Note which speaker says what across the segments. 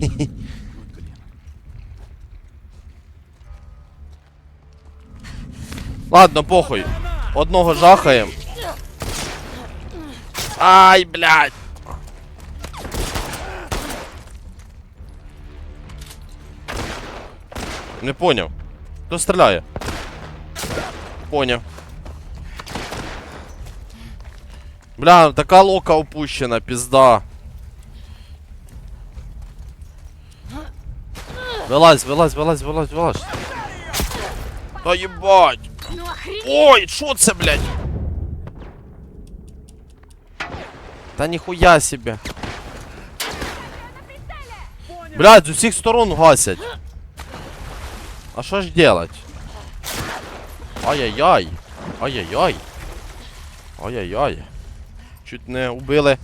Speaker 1: Ладно, похуй. Одного жахаєм. Ай, блядь. Не поняв. Хто стріляє? Поняв. Бля, така лока опущена, пізда. Вилазь, вилазь, вилазь, вилазь, вилазь. Та їбать!
Speaker 2: Ну!
Speaker 1: Ой, що це, блядь? Та ніхуя себе. Блядь, з усіх сторон гасять. А що ж делать? Ай-яй-яй. Ай-яй-яй. Ай-яй-яй. Чуть не убили.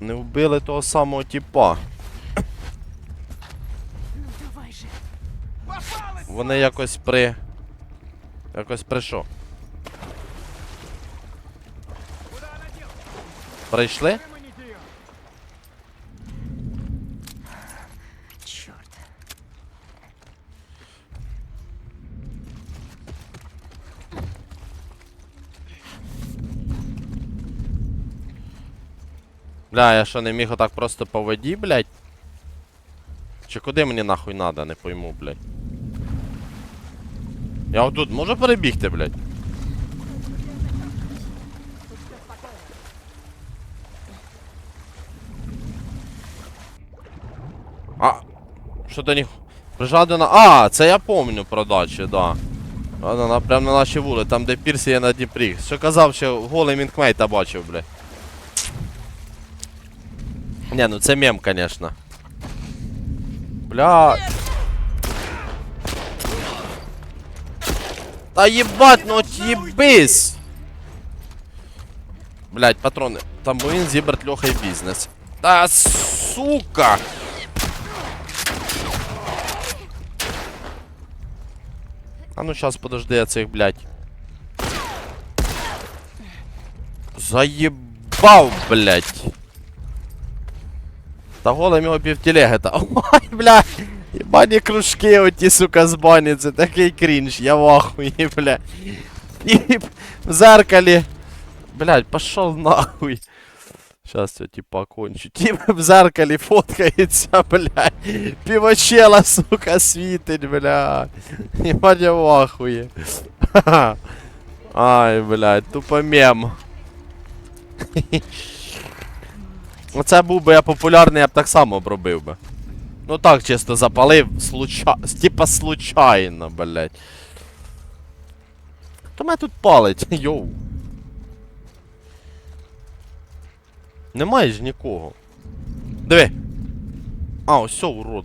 Speaker 1: Не вбили того самого типа.
Speaker 2: Ну давай же!
Speaker 1: Вони якось при. Якось при що? Прийшли?
Speaker 2: Черт!
Speaker 1: Бля, я що не міг отак просто по воді, блядь? Чи куди мені нахуй надо, не пойму, блядь. Я отут можу перебігти, блядь? А, що то ні... Прижадена... А, це я помню про дачі, да. Вона на, прям на нашій вулиці, там де пірсі є на Дніпрі. Що казав, що голий мінкмейта бачив, блядь. Не, ну це мем, конечно. Бля. Та єбать, ну от єбись! Блять, патрони. Там бо він зібрать льохай бізнес. Та сука! А ну сейчас подожди, я цих, блядь. Заебал, блядь. Та голим його півтілеги та. Ой, бля! Єбані кружки оті, сука, з бані, це такий крінж, я в ахуї, бля. І в зеркалі. Блядь, пошел нахуй. Сейчас цього типа кончу. Тіп в зеркалі фоткається, блядь. Півочела, сука, світить, блядь. Єбать я в ахуї. Ай, блядь, тупо мем. Оце був би я популярний, я б так само обробив би. Ну так, чисто запалив, случа... типа случайно, блядь. Хто мене тут палить? Йоу. Немає ж нікого. Диви. А, ось урод.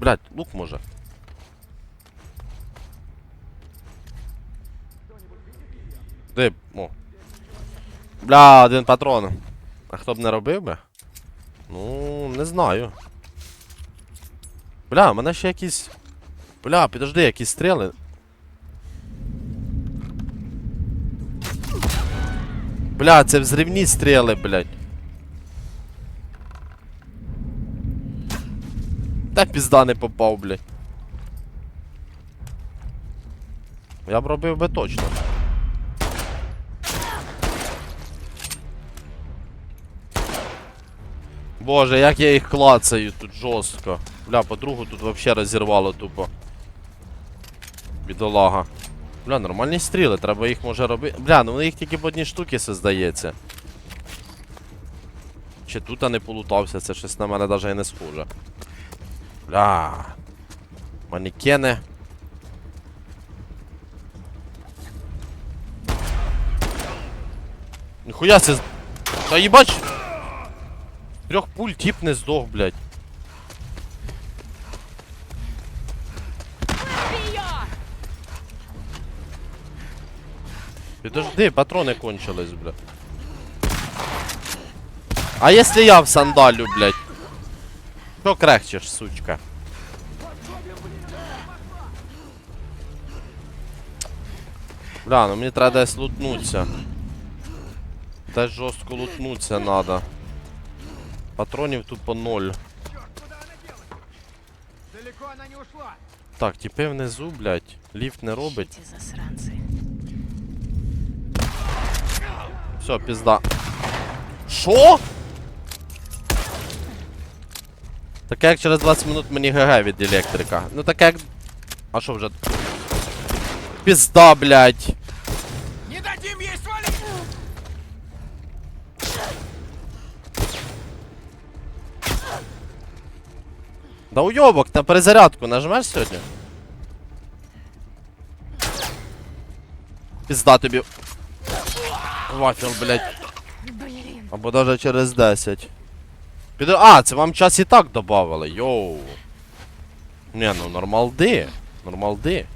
Speaker 1: Блядь, лук може. Де, о. Бля, один патрон. А хто б не робив би? Ну, не знаю. Бля, у мене ще якісь. Бля, підожди, якісь стріли. Бля, це взривні стріли, блядь. Та пізда не попав, блядь. Я б робив би точно. Боже, як я їх клацаю тут жорстко. Бля, подругу тут вообще розірвало тупо. Бідолага. Бля, нормальні стріли, треба їх може робити. Бля, ну їх тільки по одній все здається. Чи тут не полутався, це щось на мене навіть і не схоже. Бля. Манекени. Ніхуя це. Та їбач! Трьох пуль тип не здох, блядь. Підожди, патрони кончились, блядь. А если я в сандалю, блядь? Що крехчеш, сучка? Бля, ну мені треба десь лутнуться. Десь жорстко лутнуться надо. Патронів тут по ноль.
Speaker 2: Далеко она не ушла.
Speaker 1: Так, тіпи внизу, блядь. Ліфт не робить.
Speaker 3: Эти
Speaker 1: Все, пізда. Що? Таке як через 20 минут мені ГГ від електрика. Ну таке як. А що вже? Пізда, блядь.
Speaker 2: Не дадим ей свалить!
Speaker 1: Да уйобок, на перезарядку нажмеш сьогодні? Пізда тобі. Вафел, блядь. Або даже через 10. Піде. А, це вам час і так додавали, йоу. Не, ну нормалди. Нормалди.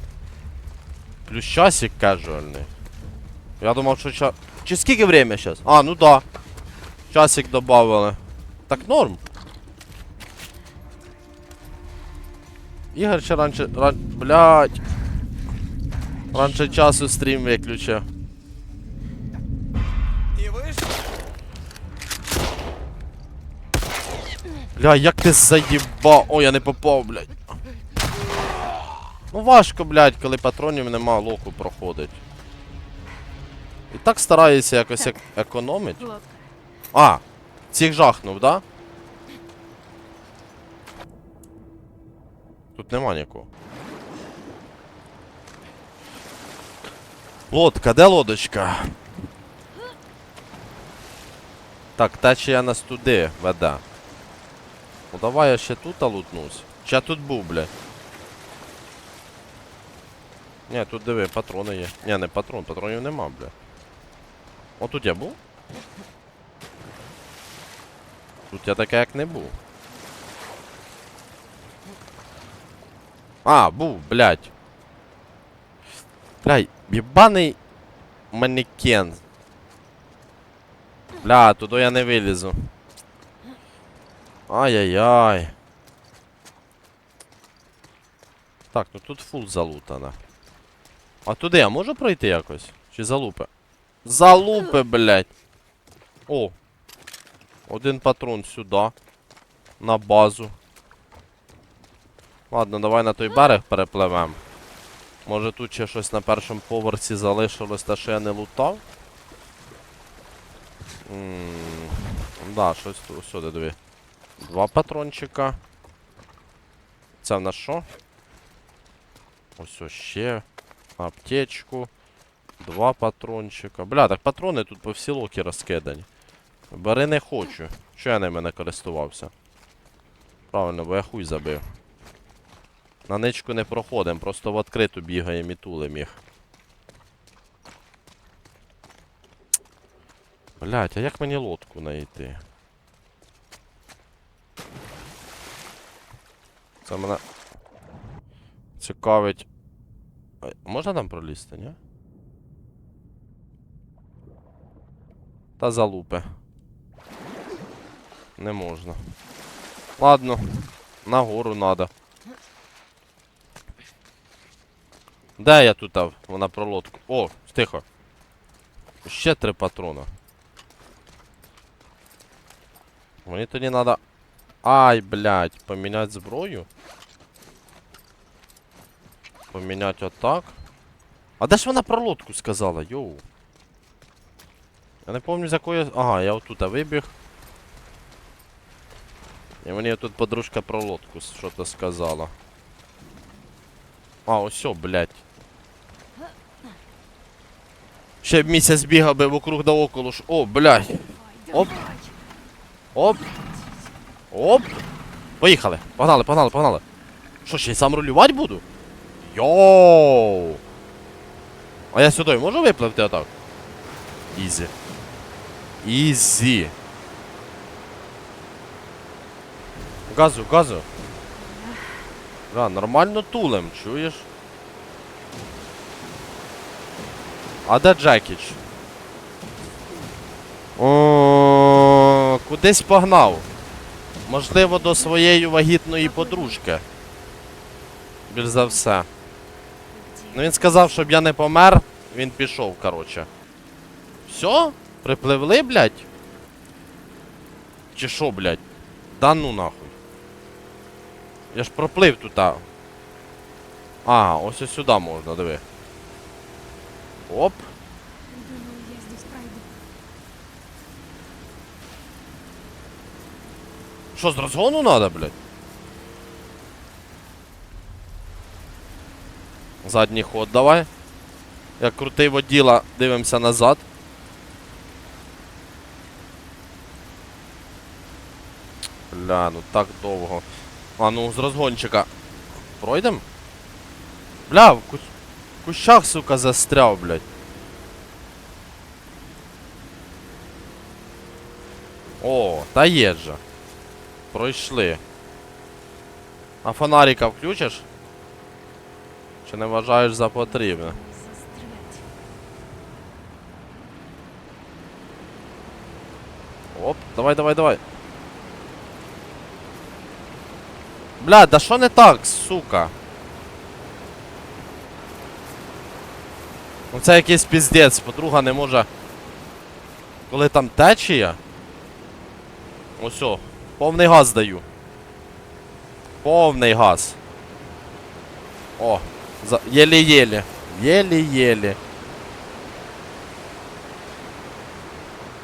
Speaker 1: Плюс часик кажуальний. Я думав, що час. Чи скільки время зараз? А, ну да. Часик додавали. Так норм. Ігор ще раніше. Ран... Блядь. Раніше часу стрім виключив. Бля, як ти заїба. Ой, я не попав, блядь. Ну важко, блядь, коли патронів нема, локу проходить. І так стараюся якось ек економить. А, цих жахнув, да? Тут нема нікого. Лодка, де лодочка? Так, течія нас туди веде. Ну давай я ще тут лутнусь. Я тут був, блядь? Ні, тут диви, патрони є. Ні, не патрон, патронів нема, бля. О, тут я був? Тут я таке як не був. А, був, блядь. Блядь, єбаний манекен. Бля, туди я не вилізу. Ай-яй-яй. Так, ну тут фул залутана. А туди я можу пройти якось? Чи залупи? Залупи, блядь. О. Один патрон сюди. На базу. Ладно, давай на той берег перепливем. Може тут ще щось на першому поверсі залишилось, те, що я не лутав? Ммм. Да, щось тут. Сюди дві. Два патрончика. Це в нас що? Ось ось ще. Аптечку. Два патрончика. Бля, так патрони тут по всій локі розкидані. Бери не хочу. Що я ними не користувався? Правильно, бо я хуй забив. На ничку не проходимо, просто в відкриту бігаємо і тулим їх. Блять, а як мені лодку знайти? Це мене цікавить. Можна там пролізти, ні? Та залупи. Не можна. Ладно, нагору надо. Де я тут вона про лодку? О, тихо. Ще три патрона. Мені тоді надо. Ай, блядь, поміняти зброю. Поміняти отак. А де ж вона про лодку сказала, йоу? Я не пам'ятаю з якої. Ага, я отут вибіг. І мені тут подружка про лодку що-то сказала. А, ось, блядь. Ще б місяць бігав би вокруг да около ж. О, блядь. Оп. Оп. Оп. Поїхали. Погнали, погнали, погнали. Що, ще й сам рулювати буду? Йоу. А я сюди можу випливти отак? Ізі. Ізі. Газу, газу. Да, нормально тулем, чуєш? А де Джекіч? О, кудись погнав. Можливо, до своєї вагітної подружки. Більш за все. Ну він сказав, щоб я не помер, він пішов, короче. Все? Припливли, блядь? Чи що, блядь? Да ну нахуй. Я ж проплив тут. А, а ось ось сюди можна, диви. Оп.
Speaker 3: Думаю, я здесь пройду.
Speaker 1: Що, з розгону надо, блядь? Задній ход давай. Як крутий воділа, дивимося назад. Бля, ну так довго. А ну, з розгончика. Пройдем? Бля, в кус... кущах, сука, застряв, блядь. О, та є же. Пройшли. А фонарика включиш? Чи не вважаєш за потрібне? Оп, давай, давай, давай. Бля, да що не так, сука? Ну це якийсь піздець, подруга не може. Коли там течія. Ось о, повний газ даю. Повний газ. О, за... єлі-єлі. Єлі-єлі.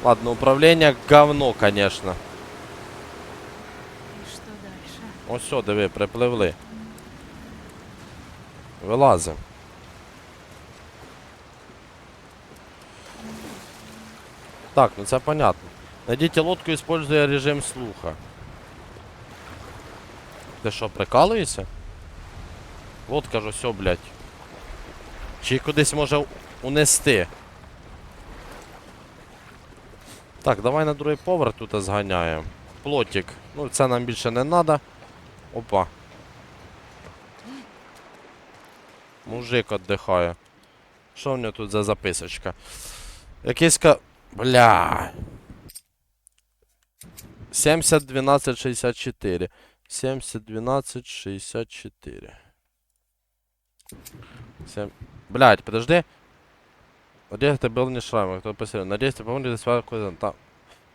Speaker 1: Ладно, управление говно, конечно.
Speaker 3: И что дальше?
Speaker 1: Ось все, диви, припливли. Вилазим. Так, ну це понятно. Найдите лодку, используя режим слуха. Ти що, прикалуєшся? Лодка ж ось, блядь. Чи кудись може унести. Так, давай на другий поверх тут зганяємо. Плотик. Ну, це нам більше не треба. Опа. Мужик віддихає. Що в нього тут за записочка? Якийсь ка. Бля. 70 12 64. 70 12 64. 7... Блять, подожди. Надеюсь, ты был не шрамом, кто посмотрел. Надеюсь, ты помнишь свою кузен. Там,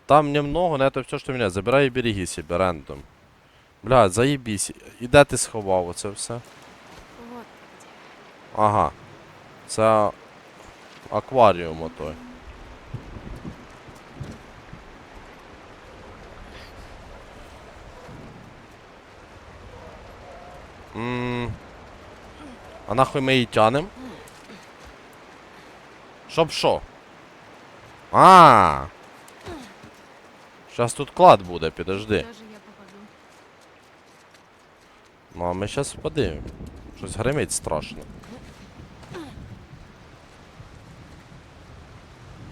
Speaker 1: там немного, но это все, что у меня. Забирай и береги себе, рандом. Блядь, заебись. І де ти сховав оце все?
Speaker 3: Вот где.
Speaker 1: Ага. Це акваріум отой. Нахуй ми її тянем? Щоб що? А. Щас тут клад буде, підожди. Ну, а ми зараз подивимо. Щось гримить страшно.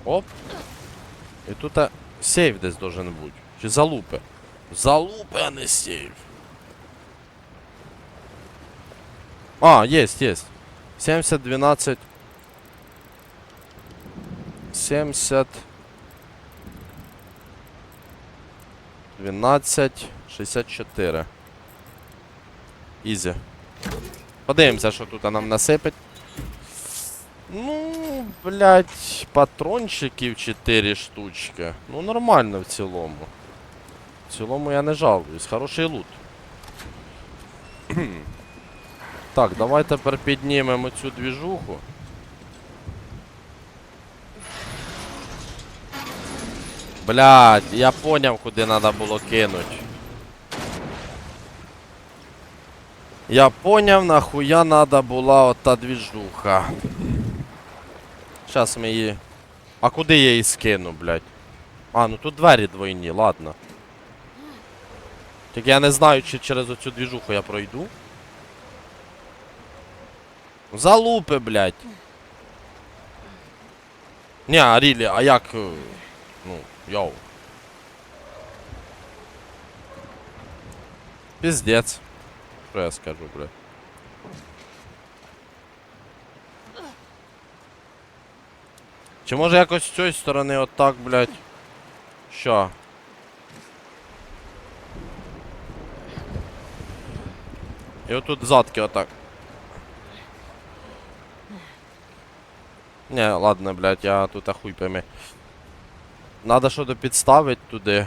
Speaker 1: Оп. І тут сейф десь должен бути. Чи залупи? Залупи, а не сейф. А, есть, есть. 70, 12. 70. 12, 64. Ізі. Подивимося, що тут нам насипить. Ну, блядь, патрончиків 4 штучки. Ну, нормально в цілому. В цілому я не жалуюсь. Хороший лут. так, давай тепер піднімемо цю двіжуху. Блядь, я поняв, куди треба було кинуть. Я поняв, нахуя надо була ота двіжуха. Сейчас ми її. А куди я її скину, блядь? А, ну тут двері двойні, ладно. Тільки я не знаю, чи через оцю двіжуху я пройду. Залупи, блядь. Ні, а рілі, а як. е, Ну, йоу. Пиздец. Що я скажу, блядь? Чи може якось з цієї сторони отак, блядь? Що? І отут задки отак. Не, ладно, блядь, я тут хуй пойми. Надо что-то підставити туди.